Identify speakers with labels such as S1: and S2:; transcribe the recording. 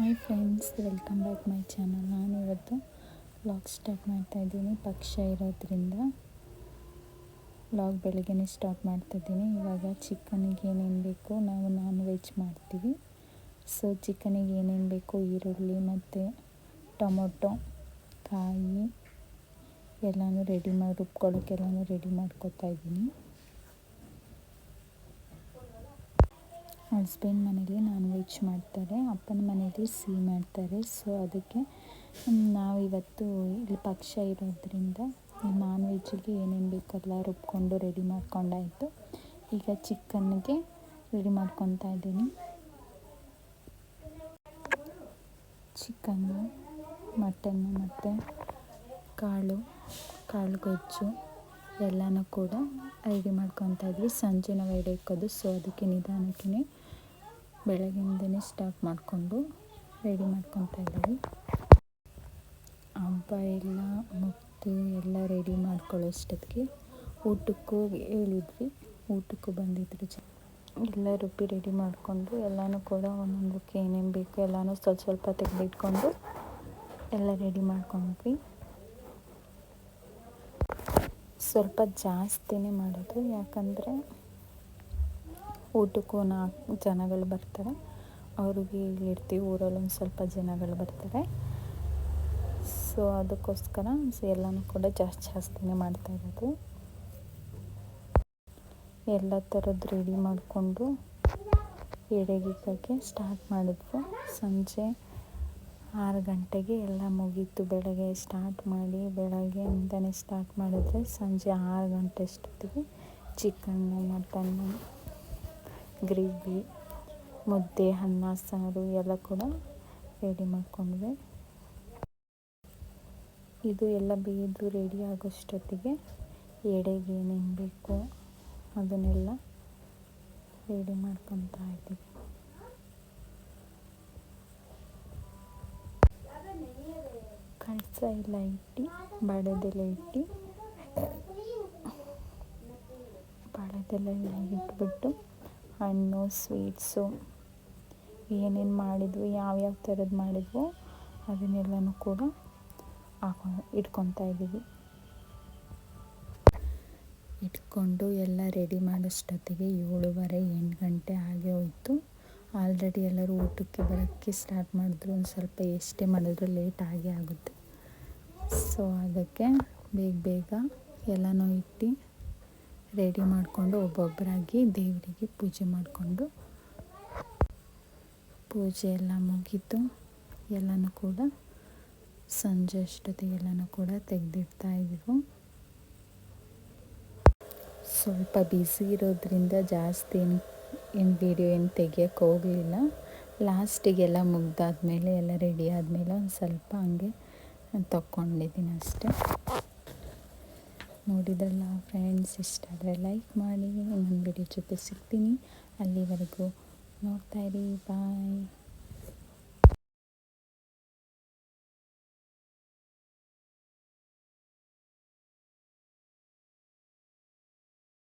S1: Hi friends welcome back my channel ನಾನು ಇವತ್ತು vlog start ಮಾಡ್ತಾಯಿದ್ದೀನಿ ಪಕ್ಷ ಇರೋದ್ರಿಂದ ವ್ಲಾಗ್ ಬೆಳಗ್ಗೆನೇ ಸ್ಟಾರ್ಟ್ ಮಾಡ್ತಾಯಿದ್ದೀನಿ ಇವಾಗ ಚಿಕನಿಗೆ ಏನೇನು ಬೇಕು ನಾವು ನಾನ್ ವೆಜ್ ಮಾಡ್ತೀವಿ. ಸೊ ಚಿಕನಿಗೆ ಏನೇನು ಬೇಕು? ಈರುಳ್ಳಿ ಮತ್ತು ಟೊಮೊಟೊ, ಕಾಯಿ ಎಲ್ಲನೂ ರೆಡಿ ಮಾಡಿ ರುಬ್ಕೊಳ್ಳೋಕ್ಕೆಲ್ಲನೂ ರೆಡಿ ಮಾಡ್ಕೊತಾ ಇದ್ದೀನಿ. ಹಸ್ಬೆಂಡ್ ಮನೇಲಿ ನಾನ್ ವೆಜ್ ಮಾಡ್ತಾರೆ, ಅಪ್ಪನ ಮನೇಲಿ ಸಿಹಿ ಮಾಡ್ತಾರೆ. ಸೊ ಅದಕ್ಕೆ ನಾವು ಇವತ್ತು ಇಲ್ಲಿ ಪಕ್ಷ ಇರೋದ್ರಿಂದ ನಾನ್ ವೆಜ್ಜಿಗೆ ಏನೇನು ಬೇಕಲ್ಲ ರುಬ್ಕೊಂಡು ರೆಡಿ ಮಾಡ್ಕೊಂಡಾಯಿತು. ಈಗ ಚಿಕನ್ಗೆ ರೆಡಿ ಮಾಡ್ಕೊತಾ ಇದ್ದೀನಿ. ಚಿಕನ್ನು, ಮಟನ್ನು ಮತ್ತು ಕಾಳು ಕಾಳು ಗೊಜ್ಜು ಎಲ್ಲನೂ ಕೂಡ ರೆಡಿ ಮಾಡ್ಕೊತಾ ಇದ್ವಿ. ಸಂಜೆ ನಾವು ಎಡೆ ಇಕ್ಕೋದು ಸೊ ಅದಕ್ಕೆ ನಿಧಾನಕ್ಕೆ ಬೆಳಗ್ಗಿಂದನೇ ಸ್ಟಾರ್ಟ್ ಮಾಡಿಕೊಂಡು ರೆಡಿ ಮಾಡ್ಕೊತಾ ಇದ್ದೀವಿ. ಹಬ್ಬ ಎಲ್ಲ ಮುಗಿದು ಎಲ್ಲ ರೆಡಿ ಮಾಡ್ಕೊಳ್ಳೋಷ್ಟೊತ್ತಿಗೆ ಊಟಕ್ಕೂ ಹೇಳಿದ್ವಿ. ಊಟಕ್ಕೂ ಬಂದಿದ್ರು ಜ ಎಲ್ಲ ರುಬ್ಬಿ ರೆಡಿ ಮಾಡಿಕೊಂಡು ಎಲ್ಲನೂ ಕೂಡ ಒಂದೊಂದಕ್ಕೆ ಏನೇನು ಬೇಕು ಎಲ್ಲನೂ ಸ್ವಲ್ಪ ಸ್ವಲ್ಪ ತೆಗೆದಿಟ್ಕೊಂಡು ಎಲ್ಲ ರೆಡಿ ಮಾಡ್ಕೊಂಡ್ವಿ. ಸ್ವಲ್ಪ ಜಾಸ್ತಿನೇ ಮಾಡೋದು ಯಾಕಂದರೆ ಊಟಕ್ಕೂ ನಾಲ್ಕು ಜನಗಳು ಬರ್ತಾರೆ. ಅವ್ರಿಗೆ ಇಲ್ಲಿರ್ತೀವಿ ಊರಲ್ಲಿ ಒಂದು ಸ್ವಲ್ಪ ಜನಗಳು ಬರ್ತಾರೆ. ಸೊ ಅದಕ್ಕೋಸ್ಕರ ಎಲ್ಲನೂ ಕೂಡ ಜಾಸ್ತಿ ಜಾಸ್ತಿನೇ ಮಾಡ್ತಾ ಇರೋದು. ಎಲ್ಲ ಥರದ್ದು ರೆಡಿ ಮಾಡಿಕೊಂಡು ಎಡೆಗಿಕ್ಕಕ್ಕೆ ಸ್ಟಾರ್ಟ್ ಮಾಡಿದ್ವು. ಸಂಜೆ ಆರು ಗಂಟೆಗೆ ಎಲ್ಲ ಮುಗೀತು. ಬೆಳಗ್ಗೆ ಸ್ಟಾರ್ಟ್ ಮಾಡಿ, ಬೆಳಗ್ಗೆ ಅಂತಲೇ ಸ್ಟಾರ್ಟ್ ಮಾಡಿದ್ರೆ ಸಂಜೆ ಆರು ಗಂಟೆ ಅಷ್ಟೊತ್ತಿಗೆ ಚಿಕನ್ನು ಮಟನ್ನು ಗ್ರೇವಿ, ಮುದ್ದೆ, ಅನ್ನ, ಸಾರು ಎಲ್ಲ ಕೂಡ ರೆಡಿ ಮಾಡಿಕೊಂಡ್ವಿ. ಇದು ಎಲ್ಲ ಬೇಯ್ದು ರೆಡಿ ಆಗೋಷ್ಟೊತ್ತಿಗೆ ಎಡೆಗೆ ಏನೇನು ಬೇಕು ಅದನ್ನೆಲ್ಲ ರೆಡಿ ಮಾಡ್ಕೊತಾ ಇದ್ದೀವಿ ಕಳಸ ಎಲ್ಲ ಇಟ್ಟು ಬಾಳೆದೆಲೆ ಇಟ್ಟು. ಬಾಳೆದೆಲೆ ಇಟ್ಬಿಟ್ಟು ಹಣ್ಣು ಸ್ವೀಟ್ಸು ಏನೇನು ಮಾಡಿದ್ವು, ಯಾವ್ಯಾವ ಥರದ್ದು ಮಾಡಿದ್ವು ಅದನ್ನೆಲ್ಲನೂ ಕೂಡ ಹಾಕೊ, ಇಟ್ಕೊತಾ ಇದ್ದೀವಿ. ಇಟ್ಕೊಂಡು ಎಲ್ಲ ರೆಡಿ ಮಾಡೋಷ್ಟೊತ್ತಿಗೆ ಏಳುವರೆ, ಎಂಟು ಗಂಟೆ ಆಗೇ ಹೋಯಿತು. ಆಲ್ರೆಡಿ ಎಲ್ಲರೂ ಊಟಕ್ಕೆ ಬರೋಕ್ಕೆ ಸ್ಟಾರ್ಟ್ ಮಾಡಿದ್ರು. ಒಂದು ಸ್ವಲ್ಪ ಎಷ್ಟೇ ಮಾಡಿದ್ರು ಲೇಟ್ ಆಗೇ ಆಗುತ್ತೆ. ಸೊ ಅದಕ್ಕೆ ಬೇಗ ಬೇಗ ಎಲ್ಲನೂ ಇಟ್ಟು ರೆಡಿ ಮಾಡಿಕೊಂಡು ಒಬ್ಬೊಬ್ಬರಾಗಿ ದೇವರಿಗೆ ಪೂಜೆ ಮಾಡಿಕೊಂಡು ಪೂಜೆ ಎಲ್ಲ ಮುಗಿತು. ಎಲ್ಲನೂ ಕೂಡ ಸಂಜೆ ಅಷ್ಟೊತ್ತಿಗೆ ಎಲ್ಲನೂ ಕೂಡ ತೆಗೆದಿಡ್ತಾ ಇದ್ವು. ಸ್ವಲ್ಪ ಬ್ಯುಸಿ ಇರೋದ್ರಿಂದ ಜಾಸ್ತಿ ಏನು ಏನು ವೀಡಿಯೋ ಏನು ತೆಗಿಯೋಕ್ಕೆ ಹೋಗಲಿಲ್ಲ. ಲಾಸ್ಟಿಗೆಲ್ಲ ಮುಗ್ದಾದ್ಮೇಲೆ, ಎಲ್ಲ ರೆಡಿ ಆದಮೇಲೆ ಒಂದು ಸ್ವಲ್ಪ ಹಂಗೆ ತಗೊಂಡಿದ್ದೀನಿ ಅಷ್ಟೇ. ನೋಡಿದ್ರಲ್ಲ ಫ್ರೆಂಡ್ಸ್ ಇಷ್ಟ ಆದರೆ ಲೈಕ್ ಮಾಡಿ ನನ್ನ ವಿಡಿಯೋ ಜೊತೆ ಸಿಗ್ತೀನಿ. ಅಲ್ಲಿವರೆಗೂ ನೋಡ್ತಾಯಿರಿ ಬಾಯ್